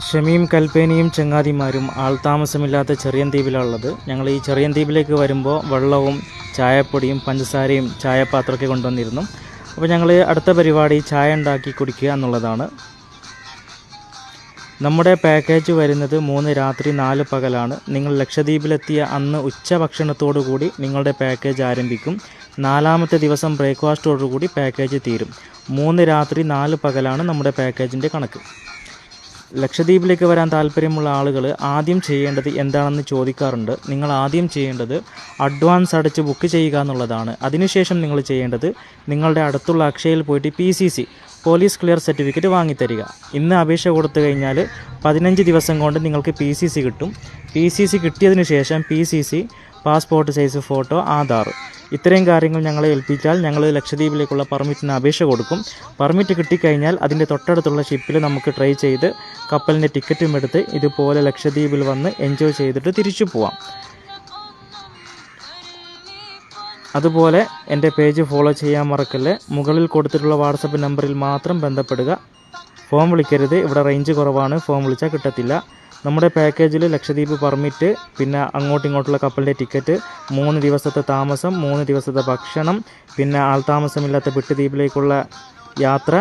ഷമീം കൽപ്പേനിയും ചങ്ങാതിമാരും ആൾതാമസമില്ലാത്ത ചെറിയൻ ദ്വീപിലുള്ളത് ഞങ്ങൾ ഈ ചെറിയൻ ദ്വീപിലേക്ക് വരുമ്പോൾ വെള്ളവും ചായപ്പൊടിയും പഞ്ചസാരയും ചായപാത്രമൊക്കെ കൊണ്ടുവന്നിരുന്നു. അപ്പോൾ ഞങ്ങൾ അടുത്ത പരിപാടി ചായ ഉണ്ടാക്കി കുടിക്കുക എന്നുള്ളതാണ്. നമ്മുടെ പാക്കേജ് വരുന്നത് മൂന്ന് രാത്രി നാല് പകലാണ്. നിങ്ങൾ ലക്ഷദ്വീപിലെത്തിയ അന്ന് ഉച്ച ഭക്ഷണത്തോടു കൂടി നിങ്ങളുടെ പാക്കേജ് ആരംഭിക്കും. നാലാമത്തെ ദിവസം ബ്രേക്ക്ഫാസ്റ്റോടുകൂടി പാക്കേജ് തീരും. മൂന്ന് രാത്രി നാല് പകലാണ് നമ്മുടെ പാക്കേജിന്റെ കണക്ക്. ലക്ഷദ്വീപിലേക്ക് വരാൻ താല്പര്യമുള്ള ആളുകൾ ആദ്യം ചെയ്യേണ്ടത് എന്താണെന്ന് ചോദിക്കാറുണ്ട്. നിങ്ങൾ ആദ്യം ചെയ്യേണ്ടത് അഡ്വാൻസ് അടച്ച് ബുക്ക് ചെയ്യുക എന്നുള്ളതാണ്. അതിനുശേഷം നിങ്ങൾ ചെയ്യേണ്ടത് നിങ്ങളുടെ അടുത്തുള്ള അക്ഷയയിൽ പോയിട്ട് P C C police clear certificate വാങ്ങിത്തരിക. ഇന്ന് അപേക്ഷ കൊടുത്തു കഴിഞ്ഞാൽ പതിനഞ്ച് ദിവസം കൊണ്ട് നിങ്ങൾക്ക് പി സി സി കിട്ടും. പി സി സി കിട്ടിയതിന് ശേഷം P C C passport size photo Aadhaar. ഇത്രയും കാര്യങ്ങൾ ഞങ്ങളെ ഏൽപ്പിച്ചാൽ ഞങ്ങൾ ലക്ഷദ്വീപിലേക്കുള്ള പെർമിറ്റിന് അപേക്ഷ കൊടുക്കും. പെർമിറ്റ് കിട്ടിക്കഴിഞ്ഞാൽ അതിന്റെ തൊട്ടടുത്തുള്ള ഷിപ്പിൽ നമുക്ക് ട്രൈ ചെയ്ത് കപ്പലിന്റെ ടിക്കറ്റും എടുത്ത് ഇതുപോലെ ലക്ഷദ്വീപിൽ വന്ന് എൻജോയ് ചെയ്തിട്ട് തിരിച്ചു പോവാം. അതുപോലെ എന്റെ പേജ് ഫോളോ ചെയ്യാൻ മറക്കല്ലേ. മുകളിൽ കൊടുത്തിട്ടുള്ള വാട്സപ്പ് നമ്പറിൽ മാത്രം ബന്ധപ്പെടുക. ഫോൺ വിളിക്കരുത്. ഇവിടെ റേഞ്ച് കുറവാണ്. ഫോം വിളിച്ചാൽ കിട്ടത്തില്ല. നമ്മുടെ പാക്കേജിൽ ലക്ഷദ്വീപ് പെർമിറ്റ് പിന്നെ അങ്ങോട്ടും ഇങ്ങോട്ടുള്ള കപ്പലിന്റെ ടിക്കറ്റ് മൂന്ന് ദിവസത്തെ താമസം മൂന്ന് ദിവസത്തെ ഭക്ഷണം പിന്നെ ആൾ ആൾതാമസമില്ലാത്ത വിട്ടുദ്വീപിലേക്കുള്ള യാത്ര